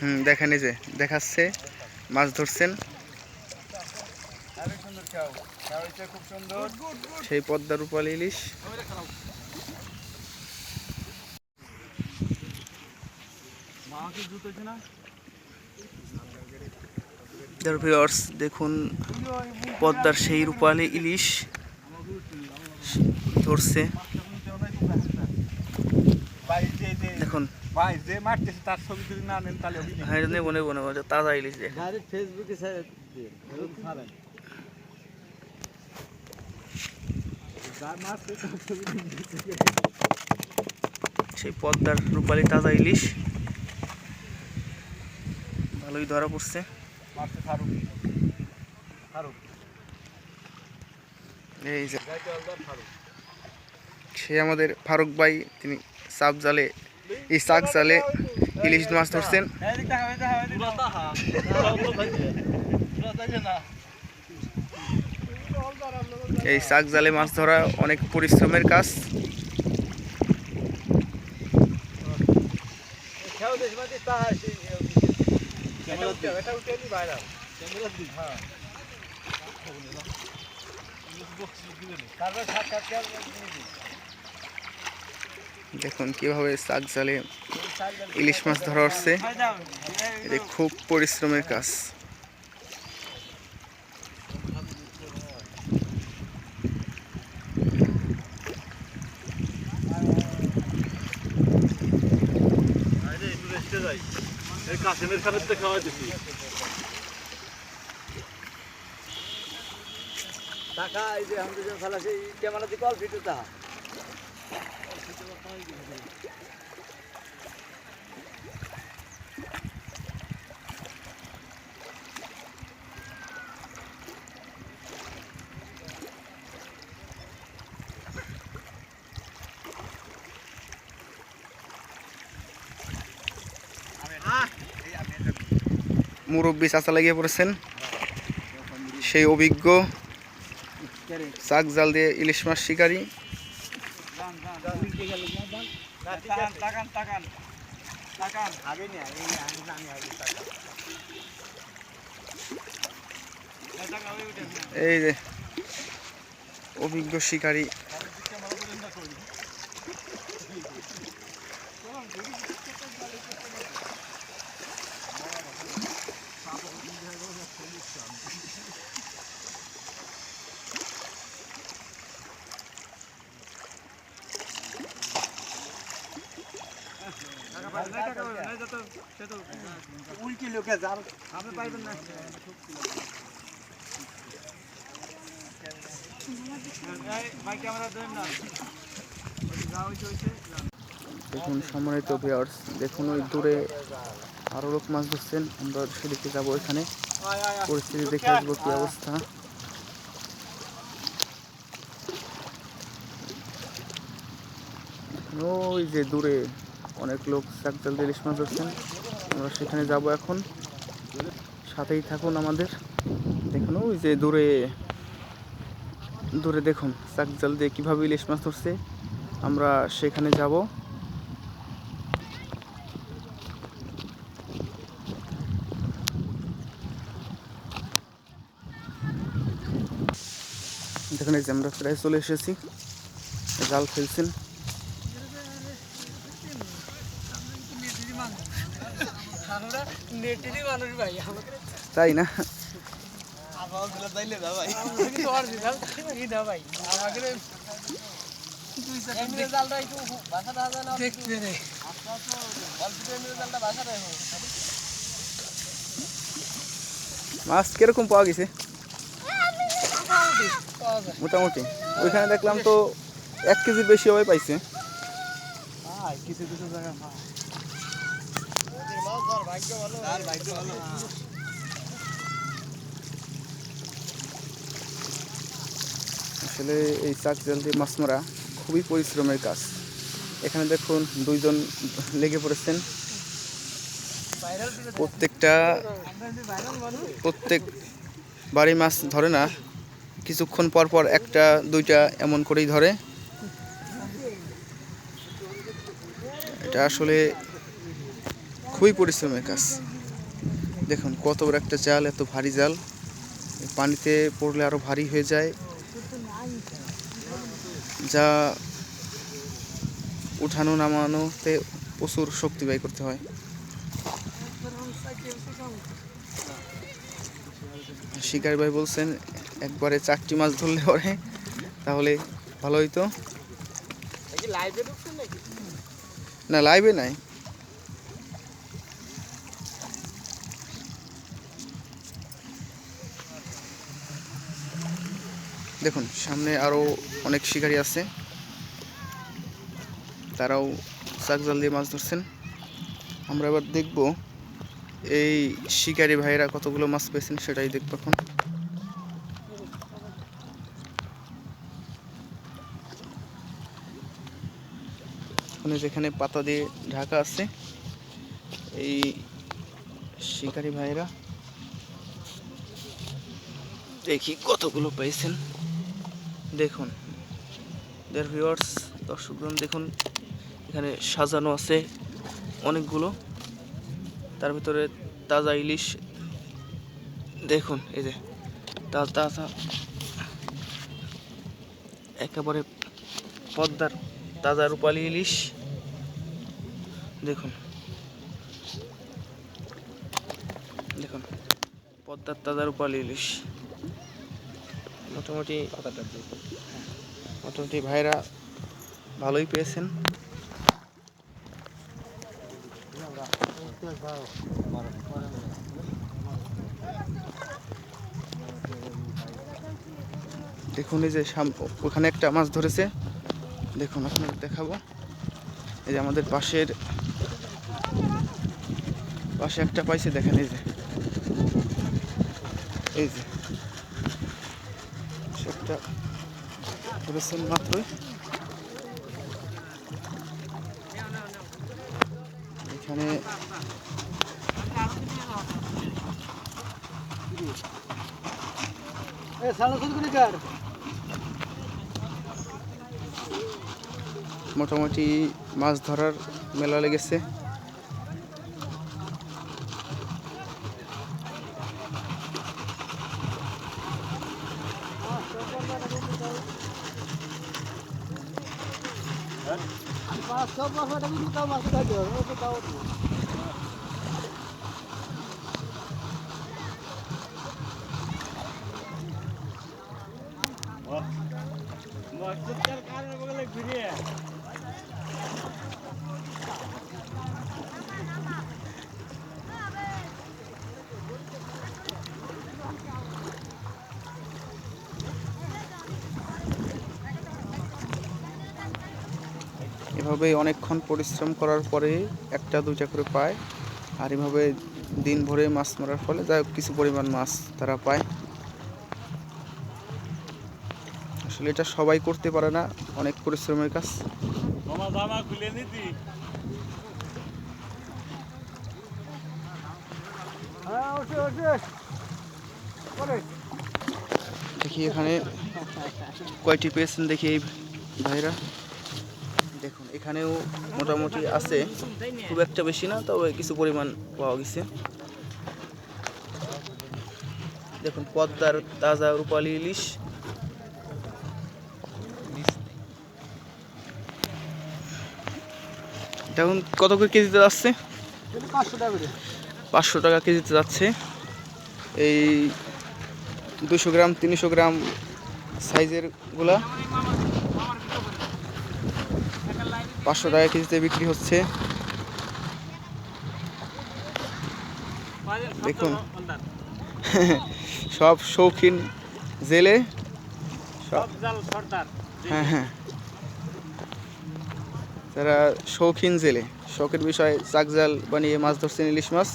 হুম, দেখেন এই যে, দেখাচ্ছে, মাছ ধরছেন। সেই পদ্মার রূপালী ইলিশ। দেখুন, পদ্মার সেই রূপালী ইলিশ ধরছে ভাই যে যে দেখুন ভাই যে মারতেছে তার ছবি যদি না নেন তাহলে অভিনয়। হ্যাঁ নেব নেব নেব তাজা ইলিশ দেখ ডাইরেক্ট ফেসবুকে সেই পদ্মার রূপালী তাজা ইলিশ ভালোই ধরা পড়ছে। মারছে ফারুক। ফারুক। এই যে। ফারুক। সে আমাদের ফারুক ভাই তিনি সাপ জালে এই শাক জালে ইলিশ মাছ ধরছেন। এই শাক জালে মাছ ধরা অনেক পরিশ্রমের কাজ। খেয়াল দেখুন কীভাবে শাক জালে ইলিশ মাছ ধরা হচ্ছে। এটা খুব পরিশ্রমের কাজ। কাশেমের খানের তো খাওয়া দিছি টাকা এই যে আমাদের যে ফেলা সেই ক্যামেরা দিয়ে কল ফিটে তাহা মুরব্বী চাচা লাগিয়ে পড়েছেন। সেই অভিজ্ঞ চাক জাল দিয়ে ইলিশ মাছ শিকারী। এই যে অভিজ্ঞ শিকারী টাকা পাবেন না টাকা পাবেন না যত সে তো উল্টি লোকে যার আপনি পাইবেন না। দেখুন সম্মানিত ভিউয়ার্স দেখুন ওই দূরে আরও লোক মাছ ধরছেন। আমরা সেদিকে যাব এখানে। পরিস্থিতি দেখে আসব কি অবস্থা। ওই যে দূরে অনেক লোক চাকজাল দিয়ে ইলিশ মাছ ধরছেন। আমরা সেখানে যাব এখন। সাথেই থাকুন আমাদের। দেখুন, ওই যে দূরে দূরে দেখুন, চাকজাল দিয়ে কীভাবে ইলিশ মাছ ধরছে। আমরা সেখানে যাব। দেখুন, এই যে আমরা প্রায় চলে এসেছি। জাল ফেলছেন নেটেরই মানুষ ভাই আমাকে তাই না আবহাওয়াগুলো তাইলে না ভাই আমাকে তো অরিজিনাল কি না ভাই আমাকে এমনি জালটা একটু বাসা দেওয়া যায় না দেখতে রে অল্প এমনি জালটা বাসা দেয় মাছ কীরকম পাওয়া গেছে? মোটামুটি। ওইখানে দেখলাম তো এক কেজির বেশি হবে পাইছে। কিছু কিছু জায়গা ভাই আসলে এই চাক জাল মাছ মারা খুবই পরিশ্রমের কাজ। এখানে দেখুন দুইজন লেগে পড়েছেন। প্রত্যেকটা, প্রত্যেক বাড়ি মাছ ধরে না, কিছুক্ষণ পর পর একটা, দুইটা এমন করেই ধরে। এটা আসলে খুবই পরিশ্রমের কাজ। দেখুন কত বড় একটা জাল, এত ভারী জাল। পানিতে পড়লে আরও ভারী হয়ে যায়। যা উঠানো, নামানোতে প্রচুর শক্তি ব্যয় করতে হয়। শিকারি ভাই বলছেন, একবারে চারটি মাছ ধরলে পরে তাহলে ভালো হইতো। না লাইভে নাই। দেখুন, সামনে আরও অনেক শিকারি আছে। তারাও চাক জাল দিয়ে মাছ ধরছেন। আমরা এবার দেখব এই শিকারী ভাইরা কতগুলো মাছ পেয়েছেন সেটাই দেখব এখন। যেখানে পাতা দিয়ে ঢাকা আছে, এই শিকারি ভাইরা। দেখি কতগুলো পেয়েছেন। দেখুন। দেয়ার ভিউয়ার্স দর্শকগণ, দেখুন, এখানে সাজানো আছে অনেকগুলো। তার ভিতরে তাজা ইলিশ। দেখুন, এই যে তাজা, একেবারে পদ্মার তাজা রূপালী ইলিশ। দেখুন। দেখুন, পদ্মার তাজা রূপালী ইলিশ। মোটামুটি মোটামুটি ভাইরা ভালোই পেয়েছেন। দেখুন এই যে ওখানে একটা মাছ ধরেছে। দেখুন আপনাদের দেখাবো। এই যে আমাদের পাশের, পাশে একটা পাইছে, দেখেন এই যে। এই যে। সে একটা ধরেছেন মাত্রই। এখানে মোটামুটি মাছ ধরার মেলা লেগেছে। পাঁচশো পাঁচশো টাকা কিন্তু তাও মাছ খাইতে এভাবে অনেকক্ষণ পরিশ্রম করার পরে একটা দুইটা করে পায়। আর এভাবে দিন ভরে মাছ মারার ফলে যাই হোক কিছু পরিমাণ মাছ তারা পায়। আসলে এটা সবাই করতে পারে না অনেক পরিশ্রমের কাজ। হ্যাঁ দেখি এখানে কয়টি পেয়েছেন দেখি এই ভাইরা। দেখুন, এখানেও মোটামুটি আছে। খুব একটা বেশি না, তবে কিছু পরিমাণ পাওয়া গেছে। দেখুন, পদ্মার তাজা রূপালী ইলিশ। এখন কত করে কেজিতে যাচ্ছে? পাঁচশো টাকা কেজিতে যাচ্ছে। এই দুশো গ্রাম, তিনশো গ্রাম সাইজেরগুলা। পাঁচশো টাকা কেজিতে বিক্রি হচ্ছে। দেখুন। সব শৌখিন জেলে। হ্যাঁ হ্যাঁ। তারা শৌখিন জেলে, শখের বিষয়ে চাকজাল বানিয়ে মাছ ধরছেন ইলিশ মাছ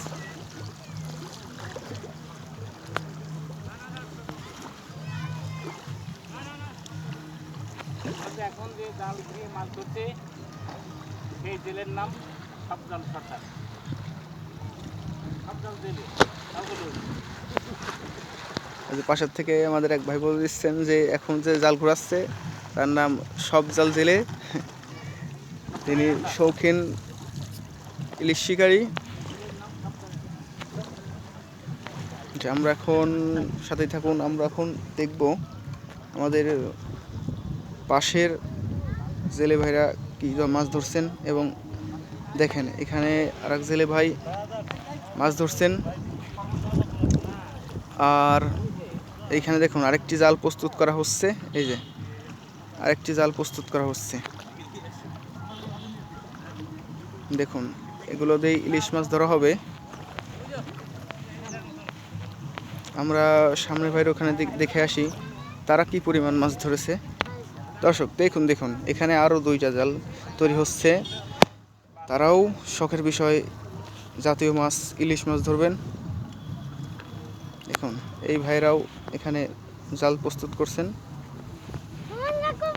পাশের থেকে আমাদের এক ভাই বলে দিচ্ছেন যে এখন যে জাল ঘোরাচ্ছে তার নাম সব জাল জেলে। তিনি শৌখিন ইলিশ শিকারী। আমরা এখন সাথে থাকুন, আমরা এখন দেখব আমাদের পাশের জেলে ভাইরা কি মাছ ধরছেন এবং দেখেন, এখানে আরেক জেলে ভাই মাছ ধরছেন। আর এইখানে দেখুন আরেকটি জাল প্রস্তুত করা হচ্ছে, এই যে আরেকটি জাল প্রস্তুত করা হচ্ছে। দেখুন, এগুলো দিয়ে ইলিশ মাছ ধরা হবে। আমরা সামনের ভাইয়ের ওখানে দেখে আসি, তারা কি পরিমাণ মাছ ধরেছে। দর্শক, দেখুন দেখুন, এখানে আরও দুইটা জাল তৈরি হচ্ছে। তারাও শখের বিষয়, জাতীয় মাছ, ইলিশ মাছ ধরবেন। দেখুন, এই ভাইরাও এখানে জাল প্রস্তুত করছেন।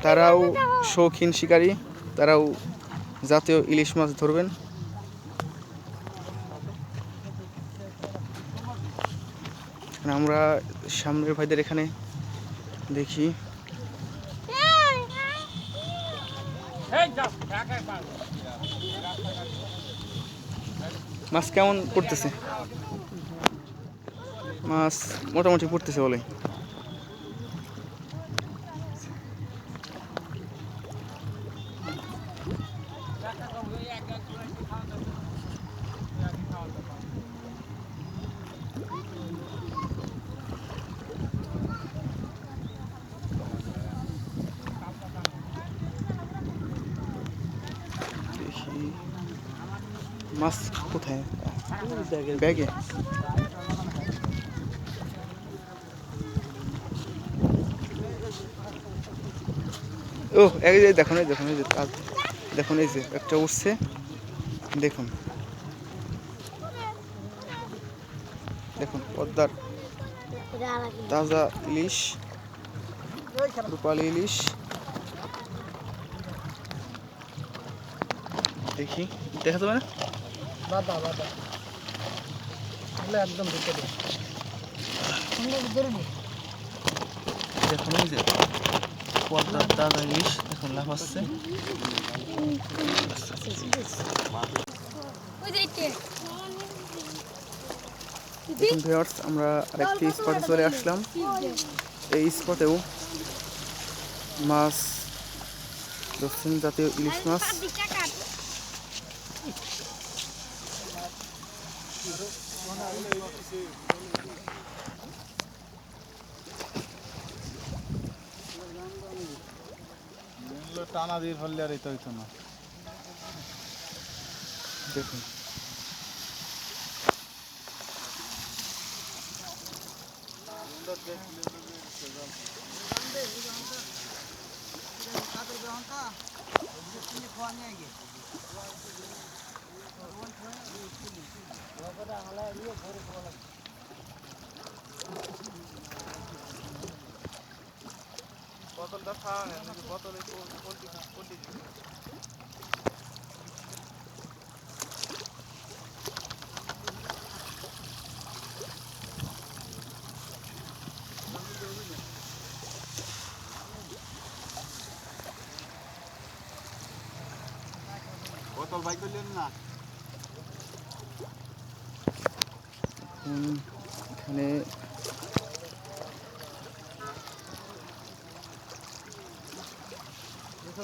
তারাও শৌখিন শিকারী তারাও জাতীয় ইলিশ মাছ ধরবেন। আমরা সামনের ভাইদের এখানে দেখি। মাছ কেমন পড়তেছে? মাছ মোটামুটি পড়তেছে বলে। মাছ কোথায়? ব্যাগে। ও এই যে দেখুন এই দেখুন এই যে দেখুন এই যে একটা উঠছে দেখুন। দেখুন পদ্মার তাজা ইলিশ রূপালি ইলিশ। দেখি দেখা যাবে না? একদম দেখুন এই যে। পদ্মার তাজা ইলিশ দেখুন লাফাচ্ছে দেখুন আমরা আরেকটি স্পটে চলে আসলাম। এই স্পটেও মাছ, দক্ষিণ জাতীয় ইলিশ মাছ। টানা দিয়ে ফেললে আর এটা হইতো না। দেখুন। বোতলটা খাওয়া নাকি বোতলে পোল্ট্রি বোতল বাইক করলেন না?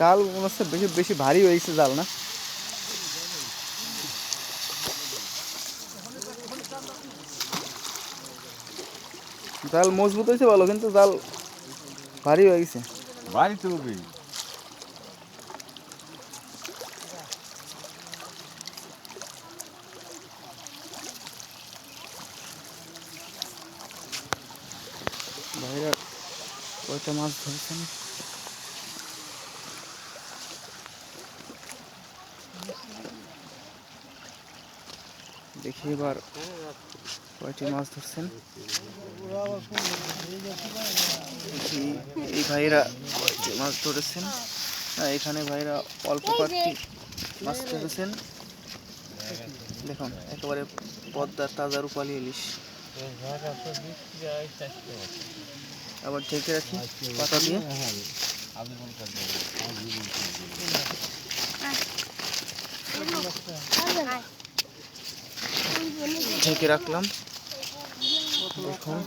জাল মনে হচ্ছে বেশি বেশি ভারী হয়ে গেছে জাল না? জাল মজবুত হয়েছে ভালো কিন্তু জাল ভারী হয়ে গেছে। বাড়ি তুলবি ভাইরা কয়টা মাছ ধরছেন? এবার কয়টি মাছ ধরছেন? এই ভাইরা কয়টি মাছ ধরেছেন? এখানে ভাইরা অল্প কয়েকটি মাছ ধরেছেন। দেখুন একেবারে পদ্মার তাজা রূপালি ইলিশ। আবার ঢেকে রাখি পাতা দিয়ে। ঢেকে রাখলাম। দেখুন।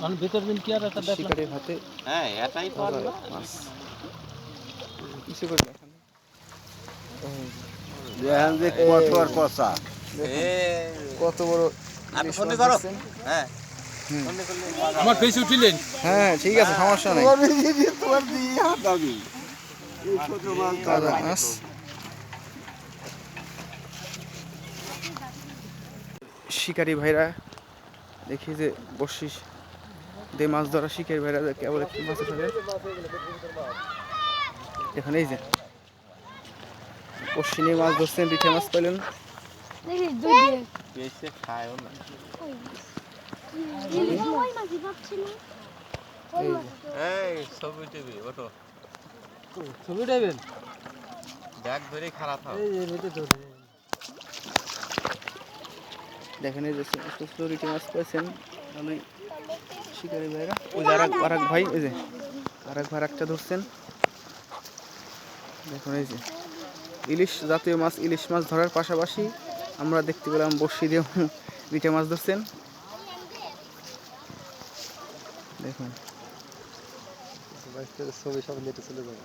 যে ভিতর দিন কি আর একটা শিকারের হাতে হ্যাঁ এটাই মাছ কিছু করে দেখান কত বড় ইলিশ মাছ ধরছেন। হুম। আমার ফেস উঠিলেন হ্যাঁ ঠিক আছে সমস্যা নেই। শিকারি ভাইরা দেখি যে বসি দে মাছ ধরা শিকারি ভাইরা কেবল একটু মাছ ধরে এখানে এই যে। বসি নিয়ে মাছ ধরছেন পিঠে মাছ পেলেন দেখি দুই দিয়ে। বেশি খায়ও না। ওই এই। ছবি টিভি ওটো ছবি ব্যাগ ধরে খারাপ হবে। এই ভিতরে ধরে দেখেন এই যে ছোট মাছ পেয়েছেন ভালোই শিকারি ভাইরা। ওই যে আরেক আরেক ভাই এই যে। আরেক ভাই একটা ধরছেন। দেখুন এই যে। ইলিশ জাতীয় মাছ ইলিশ মাছ ধরার পাশাপাশি আমরা দেখতে পেলাম বসি দিয়ে মিঠে মাছ ধরছেন। দেখুন। ছবি সব নেটে চলে যাবে।